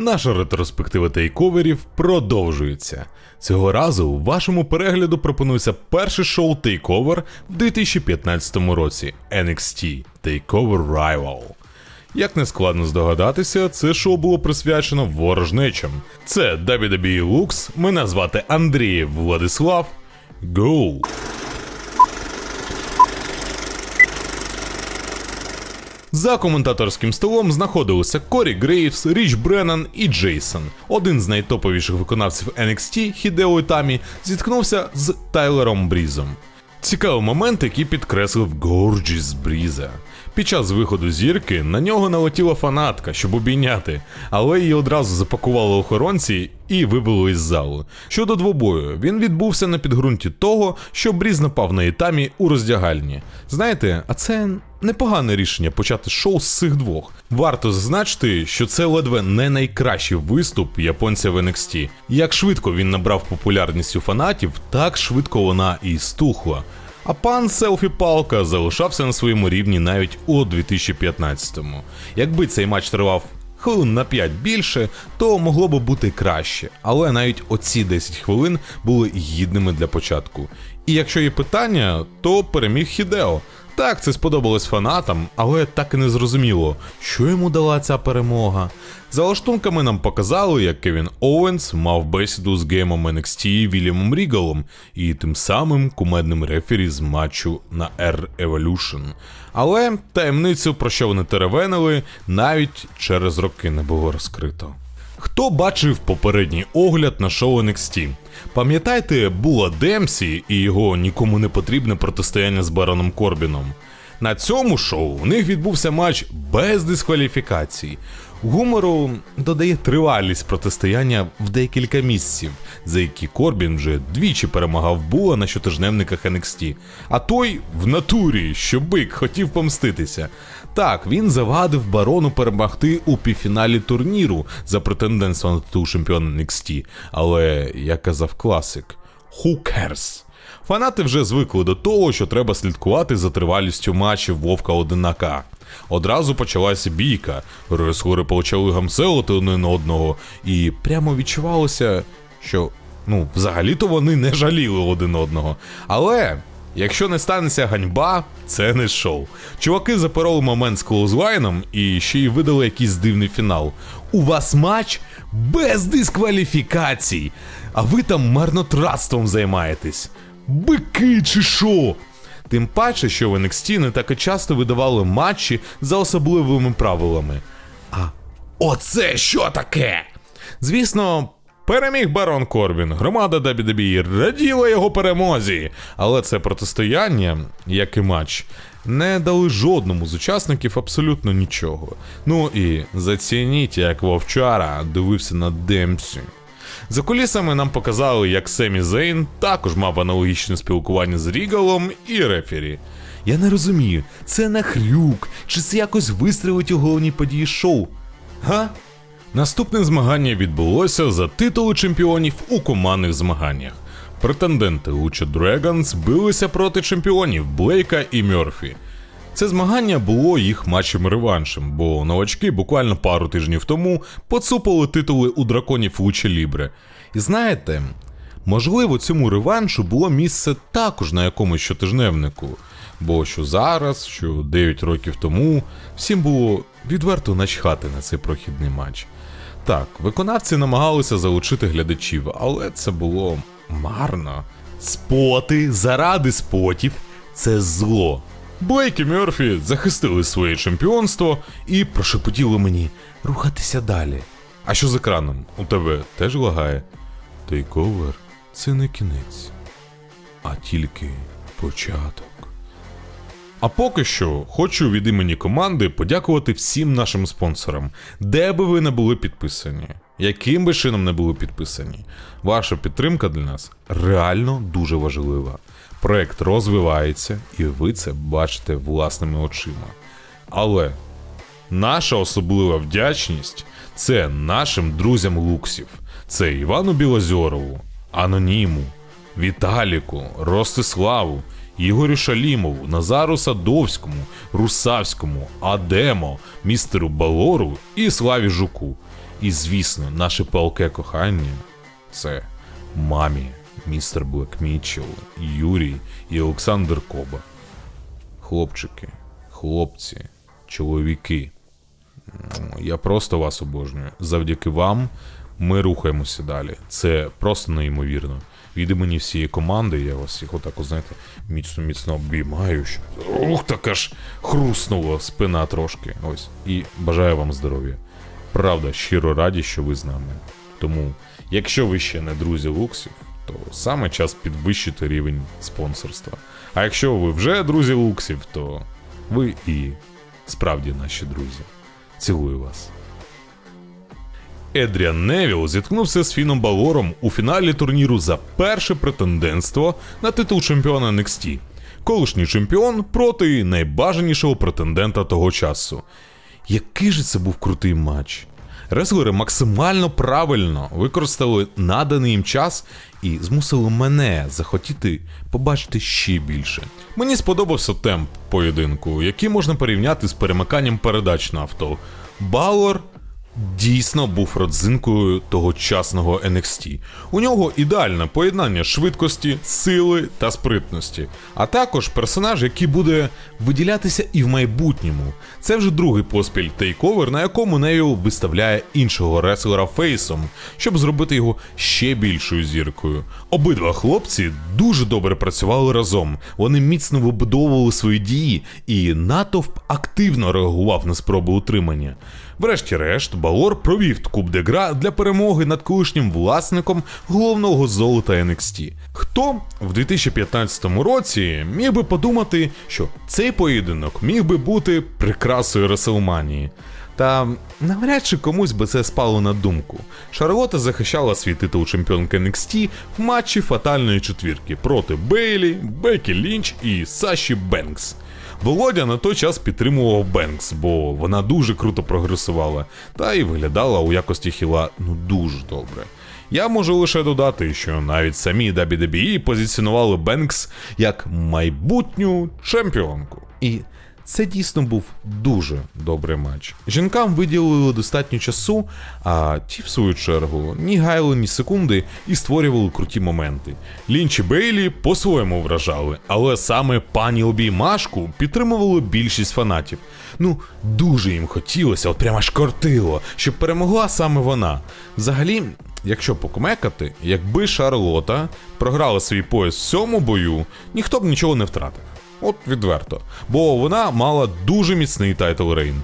Наша ретроспектива тейковерів продовжується. Цього разу вашому перегляду пропонується перше шоу Тейковер в 2015 році NXT Takeover Rival. Як не складно здогадатися, це шоу було присвячено ворожнечам. Це WWE Lux, мене звати Андрій Владислав. Go! За коментаторським столом знаходилися Корі Грейвс, Річ Бреннан і Джейсон. Один з найтоповіших виконавців NXT Хідео Ітамі зіткнувся з Тайлером Брізом. Цікавий момент, який підкреслив Горджіс Бріза. Під час виходу зірки на нього налетіла фанатка, щоб обійняти, але її одразу запакували охоронці і вивели із залу. Щодо двобою, він відбувся на підґрунті того, що Бріз напав на Ітамі у роздягальні. Знаєте, а це непогане рішення почати шоу з цих двох. Варто зазначити, що це ледве не найкращий виступ японця в NXT. Як швидко він набрав популярність у фанатів, так швидко вона і стухла. А пан Селфі Палка залишався на своєму рівні навіть у 2015-му. Якби цей матч тривав хвилин на 5 більше, то могло би бути краще. Але навіть оці 10 хвилин були гідними для початку. І якщо є питання, то переміг Хідео. Так, це сподобалось фанатам, але так і не зрозуміло, що йому дала ця перемога. За лаштунками нам показали, як Кевін Оуенс мав бесіду з геймом NXT Вільямом Рігалом і тим самим кумедним рефері з матчу на R Evolution. Але таємницю, про що вони теревенили, навіть через роки не було розкрито. Хто бачив попередній огляд на шоу NXT? Пам'ятаєте Була Демсі і його нікому не потрібне протистояння з Бароном Корбіном? На цьому шоу у них відбувся матч без дискваліфікацій. Гумору додає тривалість протистояння в декілька місяців, за які Корбін вже двічі перемагав Була на щотижневниках NXT, а той в натурі, що бик хотів помститися. Так, він завадив барону перемогти у півфіналі турніру за претендентство на титул чемпіона NXT, але як казав класик, who cares? Фанати вже звикли до того, що треба слідкувати за тривалістю матчів Вовка одинака. Одразу почалася бійка, рестлери почали гамселити один одного, і прямо відчувалося, що ну, взагалі-то вони не жаліли один одного. Але якщо не станеться ганьба, це не шоу. Чуваки запороли момент з клоузлайном і ще й видали якийсь дивний фінал. У вас матч без дискваліфікацій, а ви там марнотратством займаєтесь. Бики чи що? Тим паче, що в NXT не так і часто видавали матчі за особливими правилами. А оце що таке? Звісно, переміг Барон Корбін. Громада WWE раділа його перемозі. Але це протистояння, як і матч, не дали жодному з учасників абсолютно нічого. Ну і зацініть, як вовчара дивився на Демсі. За кулісами нам показали, як Семі Зейн також мав аналогічне спілкування з Рігалом і Рефері. Я не розумію, це нахрюк, чи це якось вистрілить у головній події шоу? Га? Наступне змагання відбулося за титули чемпіонів у командних змаганнях. Претенденти Луча Dragons билися проти чемпіонів Блейка і Мьорфі. Це змагання було їх матчем реваншем, бо новачки буквально пару тижнів тому поцупили титули у драконів Луча Лібре. І знаєте, можливо, цьому реваншу було місце також на якомусь щотижневнику, бо що зараз, що 9 років тому, всім було відверто начхати на цей прохідний матч. Так, виконавці намагалися залучити глядачів, але це було марно. Споти заради спотів це зло. Блейк і Мерфі захистили своє чемпіонство і прошепотіли мені рухатися далі. А що з екраном? У тебе теж лагає? Тейковер це не кінець, а тільки початок. А поки що хочу від імені команди подякувати всім нашим спонсорам, де би ви не були підписані, яким би чином не були підписані. Ваша підтримка для нас реально дуже важлива. Проект розвивається, і ви це бачите власними очима. Але наша особлива вдячність це нашим друзям Луксів, це Івану Білозьорову, Аноніму, Віталіку, Ростиславу, Ігорю Шалімову, Назару Садовському, Русавському, Адемо, містеру Балору і Славі Жуку. І звісно, наше палке кохання це мамі, містер Блек Мітчелл, Юрій і Олександр Коба. Хлопчики, хлопці, чоловіки. Я просто вас обожнюю. Завдяки вам ми рухаємося далі. Це просто неймовірно. Від імені всієї команди, я вас всіх отак, знаєте, міцно міцно обіймаю. Щоб... Ух, так аж хруснула спина трошки. Ось. І бажаю вам здоров'я. Правда, щиро раді, що ви з нами. Тому, якщо ви ще не друзі луксів, то саме час підвищити рівень спонсорства. А якщо ви вже друзі луксів, то ви і справді наші друзі. Цілую вас. Едріан Невіл зіткнувся з Фіном Балором у фіналі турніру за перше претендентство на титул чемпіона NXT. Колишній чемпіон проти найбажанішого претендента того часу. Який же це був крутий матч! Реслери максимально правильно використали наданий їм час і змусили мене захотіти побачити ще більше. Мені сподобався темп поєдинку, який можна порівняти з перемиканням передач на авто. Балор дійсно був родзинкою тогочасного NXT. У нього ідеальне поєднання швидкості, сили та спритності, а також персонаж, який буде виділятися і в майбутньому. Це вже другий поспіль тейковер, на якому Невіл виставляє іншого реслера фейсом, щоб зробити його ще більшою зіркою. Обидва хлопці дуже добре працювали разом. Вони міцно вибудовували свої дії, і натовп активно реагував на спроби утримання. Врешті-решт, Балор провів Куб Дегра для перемоги над колишнім власником головного золота NXT. Хто в 2015 році міг би подумати, що цей поєдинок міг би бути прикрасою Реселманії? Та навряд чи комусь би це спало на думку. Шарлота захищала свій титул чемпіонки NXT в матчі фатальної четвірки проти Бейлі, Бекі Лінч і Саші Бенкс. Володя на той час підтримував Бенкс, бо вона дуже круто прогресувала, та й виглядала у якості хіла ну дуже добре. Я можу лише додати, що навіть самі WWE позиціонували Бенкс як майбутню чемпіонку. І це дійсно був дуже добрий матч. Жінкам виділили достатньо часу, а ті, в свою чергу, ні гайли, ні секунди і створювали круті моменти. Лінч і Бейлі по-своєму вражали, але саме пані обіймашку підтримували більшість фанатів. Ну, дуже їм хотілося, от прямо аж кортило, щоб перемогла саме вона. Взагалі, якщо покумекати, якби Шарлота програла свій пояс в цьому бою, ніхто б нічого не втратив. От відверто. Бо вона мала дуже міцний тайтл рейн.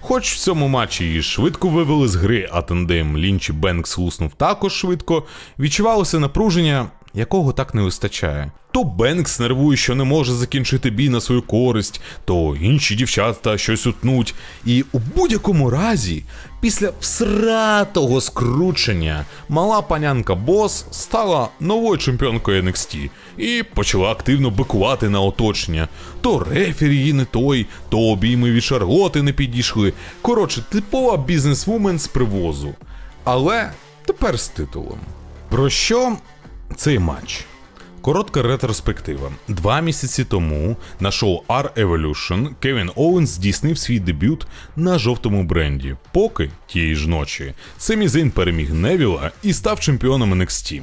Хоч в цьому матчі її швидко вивели з гри, а тандем Лінч і Бенкс луснув також швидко, відчувалося напруження, якого так не вистачає. То Бенкс нервує, що не може закінчити бій на свою користь, то інші дівчата щось утнуть. І у будь-якому разі, після всратого скручення, мала панянка Бос стала новою чемпіонкою NXT і почала активно бикувати на оточення. То рефері її не той, то обійми від Шарлоти не підійшли. Коротше, типова бізнесвумен з привозу. Але тепер з титулом. Про що цей матч? Коротка ретроспектива. Два місяці тому на шоу R Evolution Кевін Оуенс здійснив свій дебют на жовтому бренді. Поки тієї ж ночі Семі Зейн переміг Невіла і став чемпіоном NXT.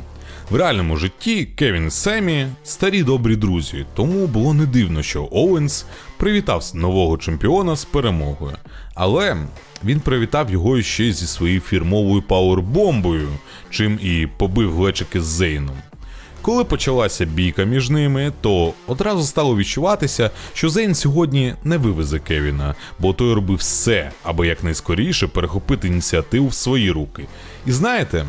В реальному житті Кевін і Семі старі добрі друзі, тому було не дивно, що Оуенс привітав нового чемпіона з перемогою. Але він привітав його ще зі своєю фірмовою пауербомбою, чим і побив глечики з Зейном. Коли почалася бійка між ними, то одразу стало відчуватися, що Зейн сьогодні не вивезе Кевіна, бо той робив все, аби якнайскоріше перехопити ініціативу в свої руки. І знаєте,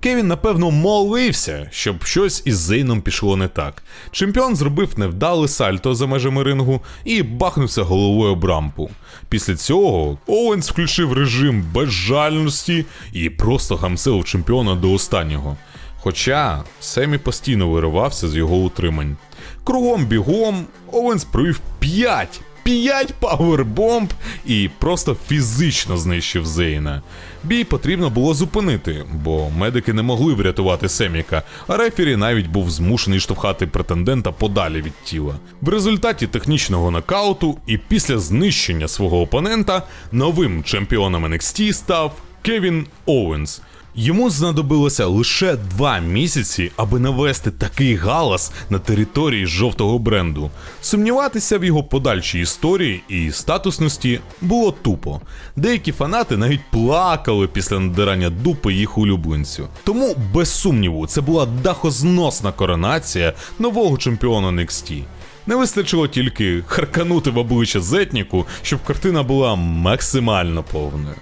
Кевін, напевно, молився, щоб щось із Зейном пішло не так. Чемпіон зробив невдале сальто за межами рингу і бахнувся головою об рампу. Після цього Оуенс включив режим безжальності і просто гамсив чемпіона до останнього. Хоча Семі постійно виривався з його утримань. Кругом бігом Оуенс провів 5 5 павербомб і просто фізично знищив Зейна. Бій потрібно було зупинити, бо медики не могли врятувати Семіка, а рефері навіть був змушений штовхати претендента подалі від тіла. В результаті технічного нокауту і після знищення свого опонента новим чемпіоном NXT став Кевін Оуенс. Йому знадобилося лише два місяці, аби навести такий галас на території жовтого бренду. Сумніватися в його подальшій історії і статусності було тупо. Деякі фанати навіть плакали після надирання дупи їх улюбленцю. Тому, без сумніву, це була дахозносна коронація нового чемпіона NXT. Не вистачило тільки харканути в обличчя Зетніку, щоб картина була максимально повною.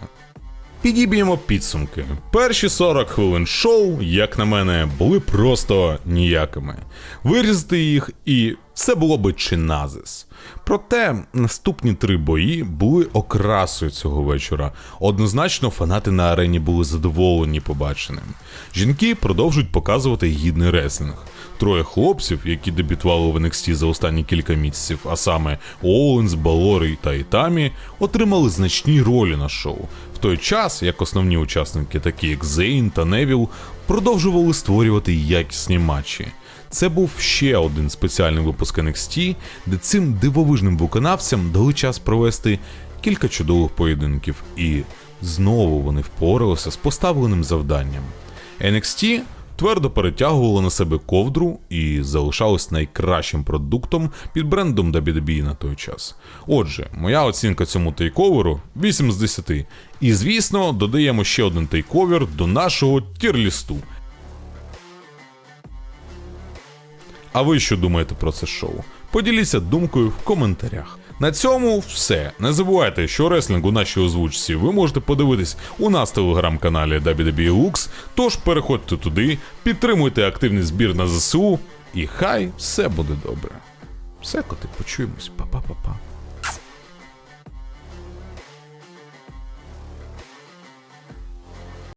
Підіб'ємо підсумки. Перші 40 хвилин шоу, як на мене, були просто ніякими. Вирізати їх і все було би чиназис. Проте наступні три бої були окрасою цього вечора. Однозначно, фанати на арені були задоволені побаченим. Жінки продовжують показувати гідний реслінг. Троє хлопців, які дебютували в NXT за останні кілька місяців, а саме Оуенс, Балори та Ітамі, отримали значні ролі на шоу. В той час, як основні учасники, такі як Зейн та Невіл, продовжували створювати якісні матчі. Це був ще один спеціальний випуск NXT, де цим дивовижним виконавцям дали час провести кілька чудових поєдинків, і знову вони впоралися з поставленим завданням. NXT твердо перетягували на себе ковдру і залишалось найкращим продуктом під брендом WWE на той час. Отже, моя оцінка цьому тейковеру 8 з 10. І звісно, додаємо ще один тейковер до нашого тірлісту. А ви що думаєте про це шоу? Поділіться думкою в коментарях. На цьому все. Не забувайте, що реслінг у нашій озвучці ви можете подивитись у нас телеграм-каналі WWE Lux, тож переходьте туди, підтримуйте активний збір на ЗСУ, і хай все буде добре. Все, коти, почуємось. Па-па-па-па.